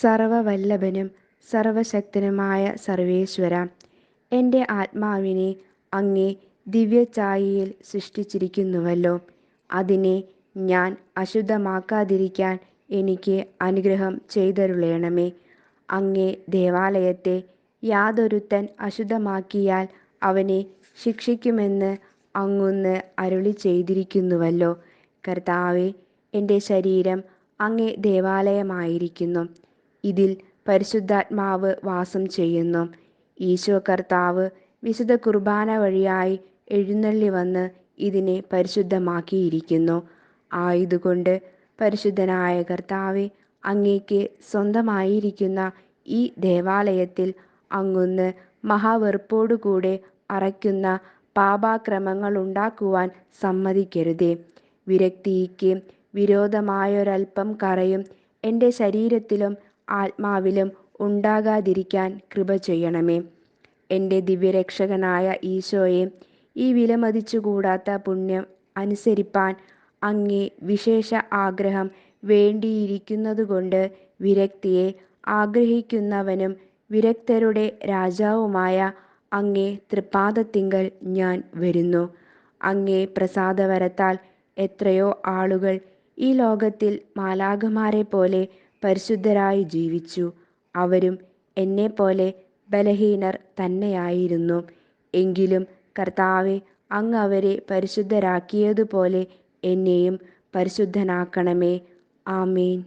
സർവവല്ലഭനും സർവശക്തനുമായ സർവേശ്വര. എന്റെ ആത്മാവിനെ അങ്ങേ ദിവ്യഛായയിൽ സൃഷ്ടിച്ചിരിക്കുന്നുവല്ലോ. അതിനെ ഞാൻ അശുദ്ധമാക്കാതിരിക്കാൻ എനിക്ക് അനുഗ്രഹം ചെയ്തരുളേണമേ. അങ്ങേ ദേവാലയത്തെ യാതൊരുത്തൻ അശുദ്ധമാക്കിയാൽ അവനെ ശിക്ഷിക്കുമെന്ന് അങ്ങൊന്ന് അരുളി ചെയ്തിരിക്കുന്നുവല്ലോ. കർത്താവെ എന്റെ ശരീരം അങ്ങേ ദേവാലയമായിരിക്കുന്നു. ഇതിൽ പരിശുദ്ധാത്മാവ് വാസം ചെയ്യുന്നു. ഈശോ കർത്താവ് വിശുദ്ധ കുർബാന വഴിയായി എഴുന്നള്ളി വന്ന് ഇതിനെ പരിശുദ്ധമാക്കിയിരിക്കുന്നു. ആയതുകൊണ്ട് പരിശുദ്ധനായ കർത്താവെ അങ്ങേക്ക് സ്വന്തമായിരിക്കുന്ന ഈ ദേവാലയത്തിൽ അങ്ങൊന്ന് മഹാവെറുപ്പോടുകൂടെ അറയ്ക്കുന്ന പാപാക്രമങ്ങൾ ഉണ്ടാക്കുവാൻ സമ്മതിക്കരുതേ. വിരക്തിക്ക് വിരോധമായൊരൽപ്പം കറയും. എന്റെ ശരീരത്തിലും ആത്മാവിലും ഉണ്ടാകാതിരിക്കാൻ കൃപ ചെയ്യണമേ. എന്റെ ദിവ്യരക്ഷകനായ ഈശോയെ ഈ വിലമതിച്ചുകൂടാത്ത പുണ്യം അനുസരിപ്പാൻ അങ്ങേ വിശേഷ ആഗ്രഹം വേണ്ടിയിരിക്കുന്നതുകൊണ്ട് വിരക്തിയെ ആഗ്രഹിക്കുന്നവനും വിരക്തരുടെ രാജാവുമായ അങ്ങേ തൃപ്പാദത്തിങ്കൽ ഞാൻ വരുന്നു. അങ്ങേ പ്രസാദവരത്താൽ എത്രയോ ആളുകൾ ഈ ലോകത്തിൽ മാലാഖമാരെ പോലെ പരിശുദ്ധരായി ജീവിച്ചു. അവരും എന്നെപ്പോലെ ബലഹീനർ തന്നെയായിരുന്നു. എങ്കിലും കർത്താവെ അങ്ങ് അവരെ പരിശുദ്ധരാക്കിയതുപോലെ എന്നെയും പരിശുദ്ധനാക്കണമേ. ആമേൻ.